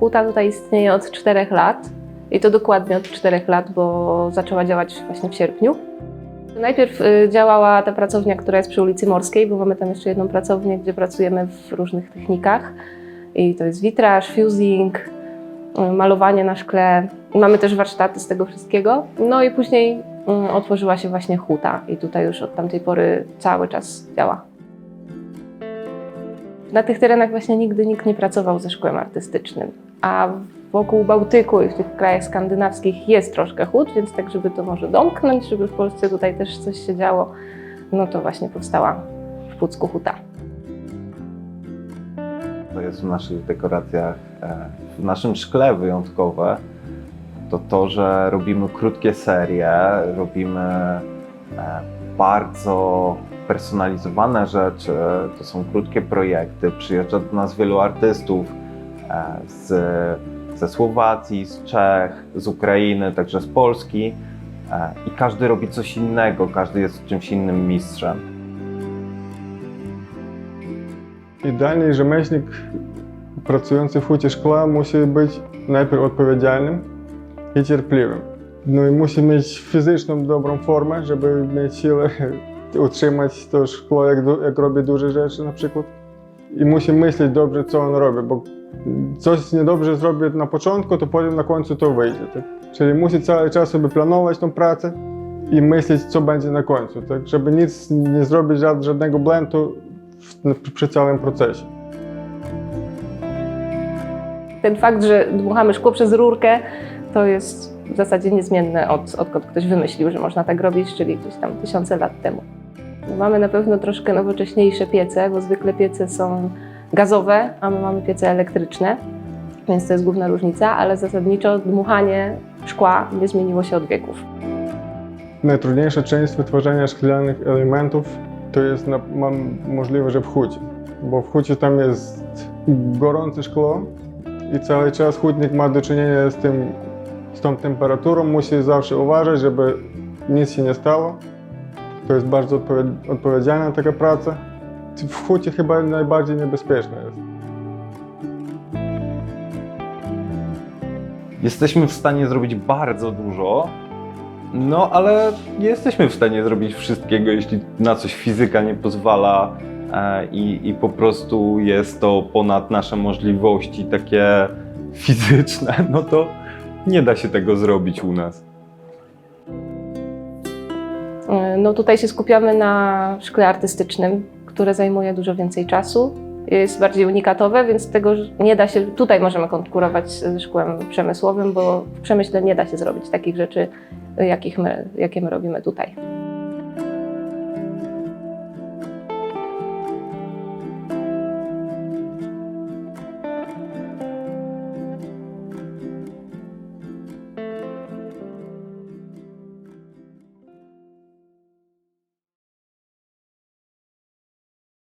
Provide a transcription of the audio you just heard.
Huta tutaj istnieje od 4 lat i to dokładnie od 4 lat, bo zaczęła działać właśnie w sierpniu. Najpierw y, działała ta pracownia, która jest przy ulicy Morskiej, bo mamy tam jeszcze jedną pracownię, gdzie pracujemy w różnych technikach. I to jest witraż, fusing, y, malowanie na szkle. Mamy też warsztaty z tego wszystkiego. No i później y, otworzyła się właśnie huta i tutaj już od tamtej pory cały czas działa. Na tych terenach właśnie nigdy nikt nie pracował ze szkłem artystycznym, a wokół Bałtyku i w tych krajach skandynawskich jest troszkę hut, więc tak, żeby to może domknąć, żeby w Polsce tutaj też coś się działo, no to właśnie powstała w Pucku huta. To jest w naszych dekoracjach, e, w naszym szkle wyjątkowe, to to, że robimy krótkie serie, robimy e, bardzo spersonalizowane rzeczy, to są krótkie projekty. Przyjeżdża do nas wielu artystów e, z, ze Słowacji, z Czech, z Ukrainy, także z Polski. E, I każdy robi coś innego, każdy jest czymś innym mistrzem. Idealny rzemieślnik pracujący w hucie szkła musi być najpierw odpowiedzialnym i cierpliwym. No i musi mieć fizyczną dobrą formę, żeby mieć siłę utrzymać to szkło, jak, jak robię duże rzeczy na przykład. I musi myśleć dobrze, co on robi, bo coś niedobrze zrobię na początku, to potem na końcu to wyjdzie. Tak? Czyli musi cały czas sobie planować tą pracę i myśleć, co będzie na końcu, tak? żeby nic nie zrobić żadnego błędu przy całym procesie. Ten fakt, że dmuchamy szkło przez rurkę, to jest w zasadzie niezmienne od, odkąd ktoś wymyślił, że można tak robić, czyli gdzieś tam tysiące lat temu. Mamy na pewno troszkę nowocześniejsze piece, bo zwykle piece są gazowe, a my mamy piece elektryczne, więc to jest główna różnica, ale zasadniczo dmuchanie szkła nie zmieniło się od wieków. Najtrudniejsza część wytwarzania szklanych elementów to jest na, mam możliwe, że w hucie, bo w hucie tam jest gorące szkło i cały czas hutnik ma do czynienia z tym, z tą temperaturą, musi zawsze uważać, żeby nic się nie stało. To jest bardzo odpowied- odpowiedzialna taka praca. W hucie chyba najbardziej niebezpieczna jest. Jesteśmy w stanie zrobić bardzo dużo, no ale nie jesteśmy w stanie zrobić wszystkiego, jeśli na coś fizyka nie pozwala e, i, i po prostu jest to ponad nasze możliwości takie fizyczne, no to nie da się tego zrobić u nas. No tutaj się skupiamy na szkle artystycznym, które zajmuje dużo więcej czasu. Jest bardziej unikatowe, więc tego nie da się. Tutaj możemy konkurować ze szkłem przemysłowym, bo w przemyśle nie da się zrobić takich rzeczy, jakich my, jakie my robimy tutaj.